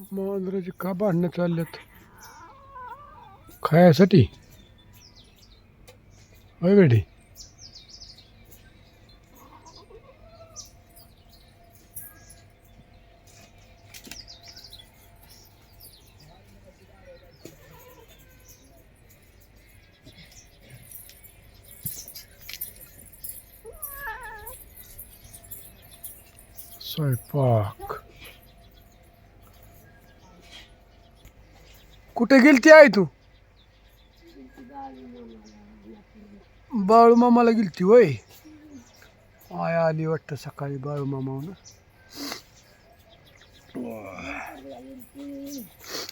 मांजराची का भांडणं चालल्यात? खायासाठी? होय बेटी? कुठे गेलती आहे तू? बाळू मामाला गेलती वय आय आली वाटतं सकाळी बाळू मामा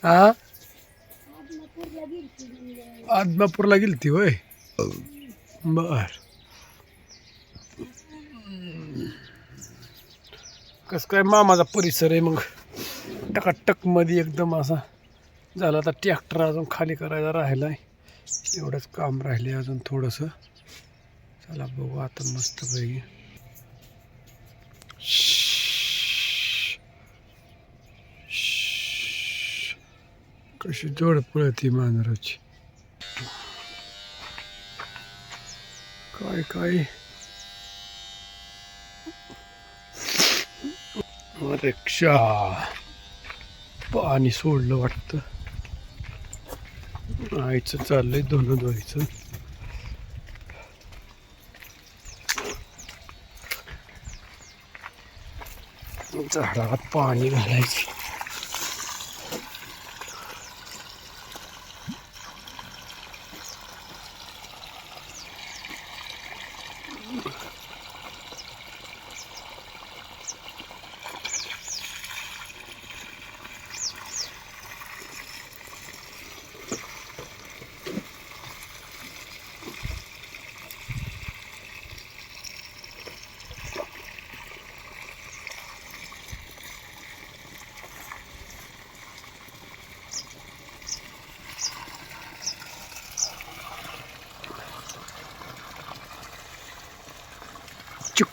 हा आदमापूरला गेली ती वय बर. कसं काय मामाचा परिसर आहे मग? टकाटकमध्ये एकदम असा. झालं आता ट्रॅक्टर अजून खाली करायला आहे एवढंच काम राहिले अजून थोडंसं. चला बघू आता मस्त पैकी कशी जोड पळती मांजराची. काय काय? रिक्षा पाणी सोडलं वाटतं. आईचं चाललंय दोन धुवायचं झाडाला पाणी घालायचं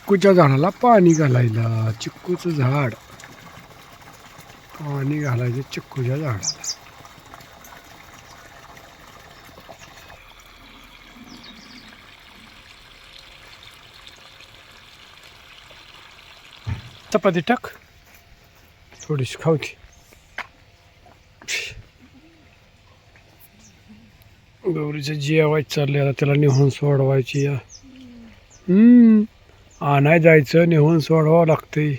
चिक्कूच्या झाडाला पाणी घालायला. चिक्कूचं झाड. पाणी घालायचं चिक्कूच्या झाडाला. चपाती टाक. थोडीशी खावती गौरीचं जेवायचं चाललंय आता त्याला निहून सोडवायची या हम्म. आणाय जायचं नेऊन सोडवावं लागते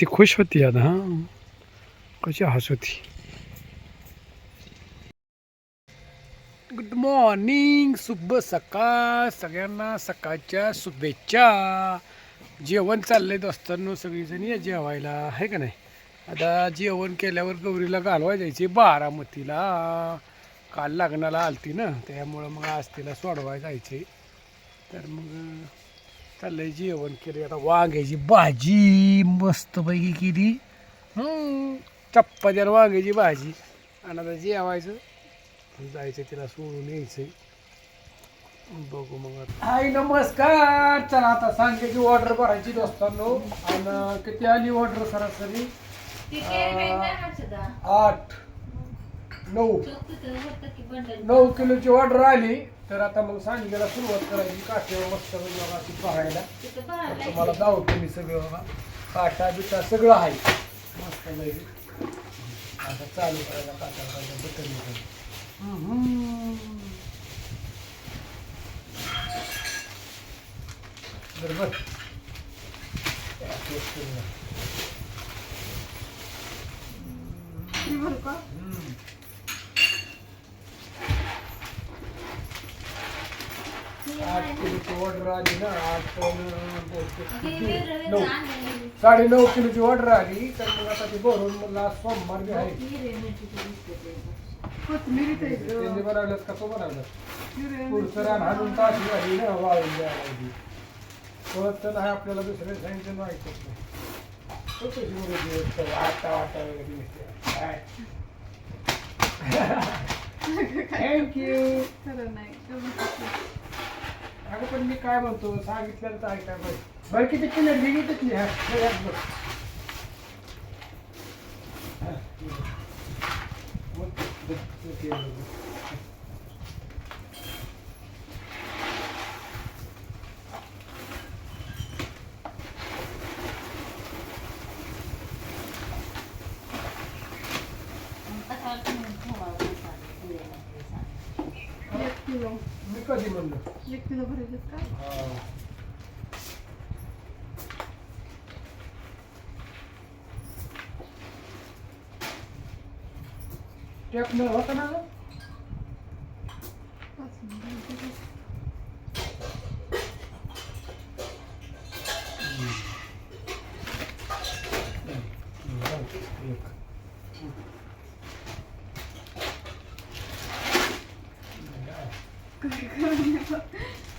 ती खुश होती आता हां. कशी हस होती. गुड मॉर्निंग शुभ सकाळ सगळ्यांना सकाळच्या शुभेच्छा. जेवण चाललंय दोस्तांनो सगळीजण या जेवायला आहे का नाही? आता जेवण केल्यावर गौरीला घालवाय जायची बारामतीला. काल लग्नाला आलती ना त्यामुळं मग आज तिला सोडवाय जायचे तर मग चाललंय जेवण केलं आता वांग्याची भाजी मस्तपैकी केली. हं, चपात्यावर वांग्याची भाजी. आणि आता जेवायचं. जायचं तिला सोडून यायचं बघू मग हाय नमस्कार. चला आता सांगायची ऑर्डर भरायची दोस्तांनो. आणि किती आली ऑर्डर सरासरी? आठ नऊ. नऊ किलोची ऑर्डर आली. तर आता मग सांगितलेला सुरुवात करायची. काठेवर मस्त बघा ती पाहायला. तर तुम्हाला दावतो मी सगळं बघा. काटा बिटा सगळं आहे. मस्त लई आता चालू करायला काटा काटा बटन बरोबर आठ किलोची ऑर्डर आली ना आठ नऊ. साडे नऊ किलोची ऑर्डर आली तर मग आता ती भरून मला आज सोमवार बी आहे. त्यांनी बनवलं का? तो बनवलं. पुढचं रान हाणून ताशी झाली ना वाळून द्यायला परत तर नाही आपल्याला दुसऱ्या सांगितलं माहितीच नाही. तो कशी मुलगी असते, वाटा वाटा वगैरे दिसते. काय? थँक्यू अगं पण मी काय म्हणतो सांगितलं तर ऐकाय बरं. बरं किती किलो घे किती? ह्या सगळ्यात बघ मग ते- ते- ते- एक किलो मी कधी म्हणलं एक किलो भरायचं का हा. टेपनं होतं ना गं? पाच मिनिटं.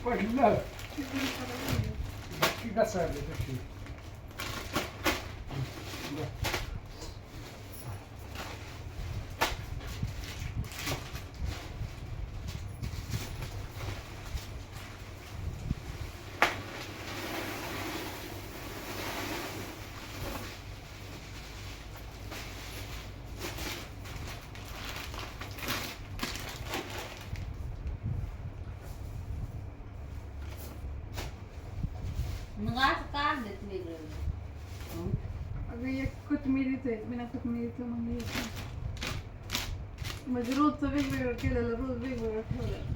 पडलं नक्की कसं आलं तशी मग असं का आणलेत वेगळं हं? अगं एक कोथमिरीचं आहे बिना कोथमिरीचं मग हे एक. म्हणजे रोजचं वेगवेगळं केलेलं रोज वेगवेगळं ठेवलं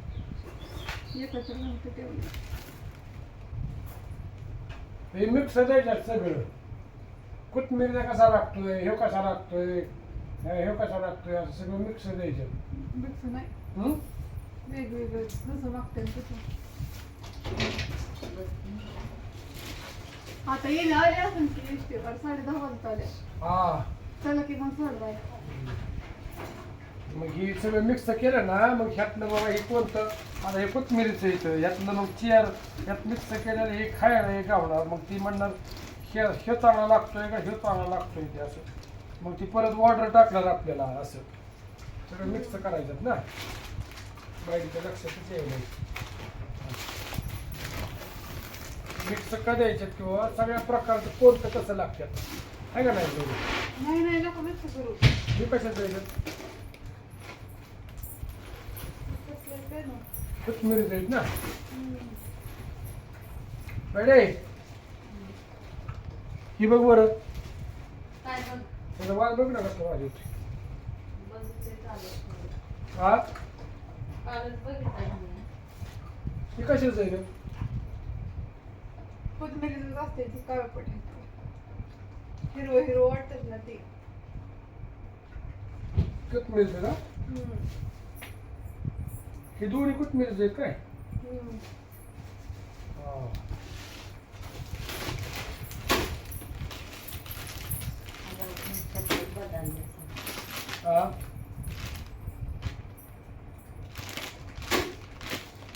एकत्र नव्हतं ठेवलं. हे मिक्स द्यायच्यात सगळं. कोथमिरीचा कसा लागतोय हे कसा लागतोय हे कसा लागतोय असं सगळं मिक्स द्यायचं मिक्स नाही. हं? वेगवेगळं जसं मागतं तसं. आता येणे आले असेल की साडे दहा वाजता आल्या हा. चला की मग सोडवाय मग हे सगळं मिक्स केलं ना मग ह्यातनं बाबा हे कोणतं? आता हे कोथमिरीचं येतं ह्यातनं मग चेअर ह्यात मिक्स केलेलं हे खायला हे गावणार. मग ती म्हणणार हे हे चांगला लागतोय का? हे चांगला लागतोय ते असं. मग ती परत ऑर्डर टाकणार आपल्याला असं. सगळं मिक्स करायचं ना. बाईच्या लक्षातच येईल मिक्स का द्यायच्यात किंवा सगळ्या प्रकारचं कोणतं कसं लागतात? आहे का नाही? नाही नाही नको मिक्स करू. हे कशात द्यायचं कसलं काय ना कोथमिरी द्यायची ना. बडे ही बघ बरं. काय बघ? त्याचा वाज बघ ना कसं वाज येते बघितले चालत हा? कालच बघितलं मी. ही कशाच जाईल कोथिंबिरीचं असते ती काळपट हिरवं हिरवं वाटत ना ती. कोथमिरीचं हे दोन्ही कोथमिरीचं आहेत काय?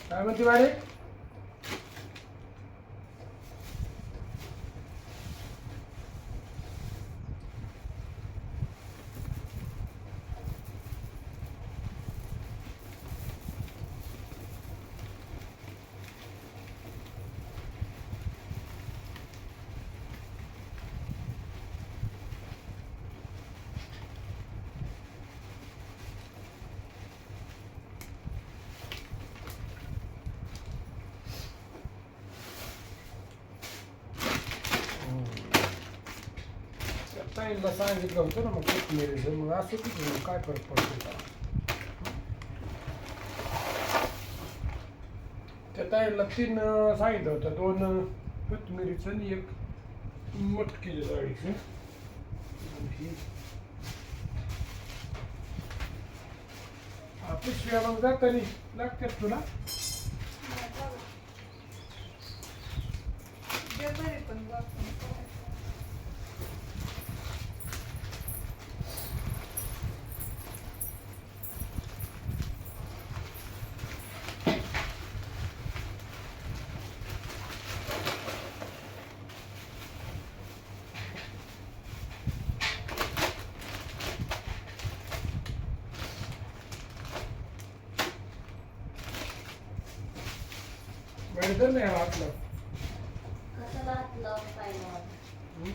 काय म्हणते बाळे त्या ताईला सांगितलं होतं ना मग कोथमिरीचं मग असं किती मग काय फरक पडतो का त्या ताईला तीन सांगितलं होतं दोन अं, कोथमिरीचं आणि एक मटकीच्या डाळीचं आणि हा, पिशव्या मग जातानी लागतात तुला देणारे पण जास्त वेळ नाही हा आपलं कशाला हात लावून पाहिलं हं?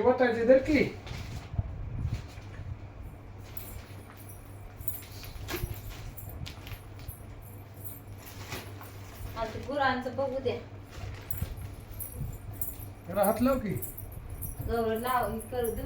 वतायचे तर की. गुरांचं बघू द्या. हात लाव की. गौरव लाव करू दे.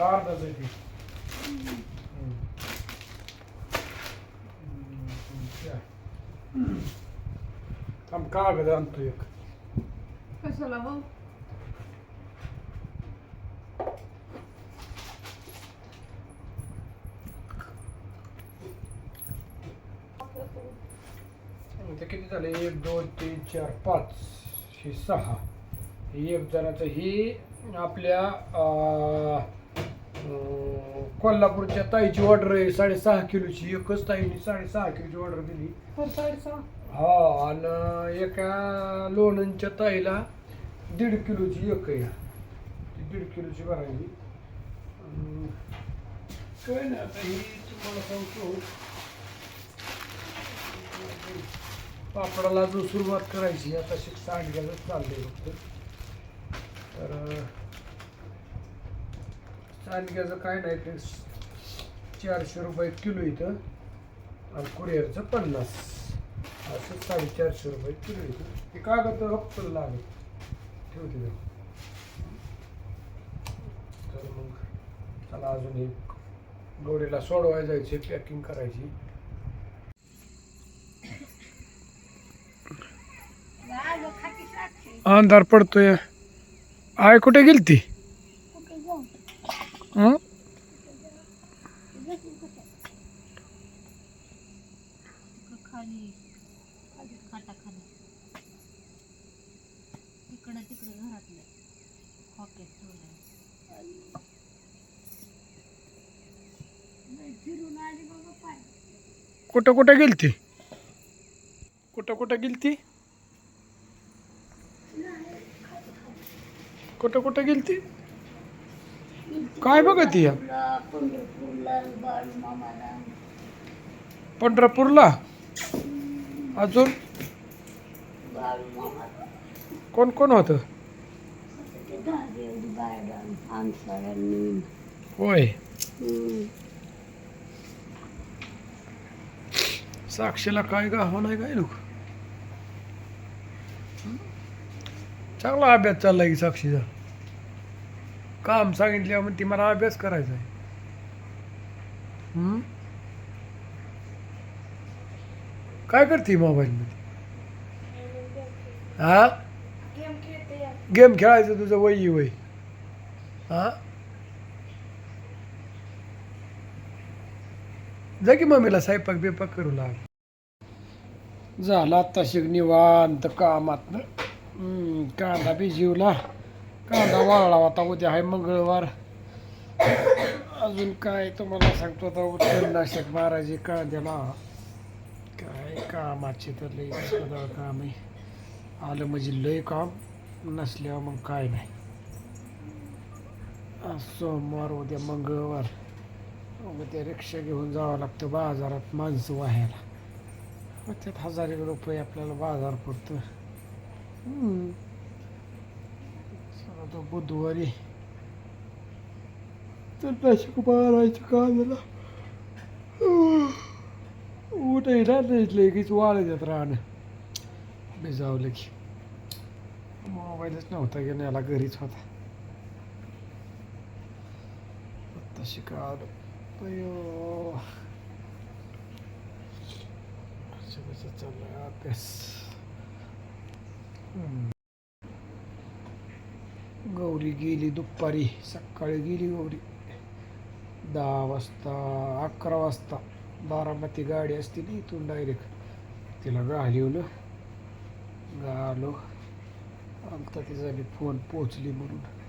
चार. थांब कागद आणतो एक. कशाला हो? ते किती झाले? एक दोन तीन चार पाच हे सहा. एक जणाचं ही आपल्या कोल्हापूरच्या ताईची ऑर्डर आहे साडेसहा किलोची. एकच ताईने साडेसहा किलोची ऑर्डर दिली. हा आणि एका लोणंदच्या ताईला दीड किलोची एक आहे. ती दीड किलोची भरायची काय नाही आता ही तुम्हाला सांगतो. पापडाला जो सुरुवात करायची. आता शिक सांडग्याचं चाललंय फक्त. तर सांडग्याचं काय नाही ते चारशे रुपये किलो इथं. आणि कुरिअरचं पन्नास. असं साडेचारशे रुपये किलो इथं. ते कागद हप्त लागेल. ठेवते ते. तर मग चला अजून एक गौरीला सोडवायला जायचे पॅकिंग करायची. अंधार पडतोय. आय कुठे गेली ती हं? खाली खाटा खाली इकडं तिकडं घरातलं हॉकेट ठेवलंय कुठं कुठं गेली ती कुठं कुठं गेली ती कुठं कुठं गेली ती काय बघत ती? पंढरपूरला अजून? कोण कोण होतं? होय. साक्षीला काय गाव नाही काय लोक? चांगला अभ्यास चाललाय की साक्षीचा? काम सांगितल्यावर मग ती मला अभ्यास करायचा आहे. हम्म? काय करते मोबाईल मध्ये? हा? गेम खेळायचं तुझं वय वय. हा? जा की मम्मीला स्वयंपाक बिपाक करू लाग. झाला आता शिक निवांत कामात कांदा भिजवला. कांदा वाळला होता उद्या आहे मंगळवार. अजून काय तुम्हाला सांगतो आता तणनाशक मारायचे कांद्याला काय कामाचे तर लई काम. आहे आलं म्हणजे लय काम नसल्यावर मग काय नाही. आज सोमवार उद्या मंगळवार. उद्या रिक्षा घेऊन जावं लागतं बाजारात माणसं वाहायला. मग त्यात हजार रुपये आपल्याला बाजार पडतं. हम्म. तो बुधवारी. तर नाशिक मारायचं का झाला. उठाय ना लगेच वाळत राहणं. भिजावलं की मोबाईलच नव्हता की याला घरीच होता. आता शिकावलं अयो असं कसं चाललंय अभ्यास? हम्म. गौरी गेली दुपारी सकाळी गेली गौरी. दहा वाजता अकरा वाजता बारामती गाडी असते ना इथून डायरेक्ट तिला घालिवलं गालो आमचा तिचा मी फोन पोचली म्हणून.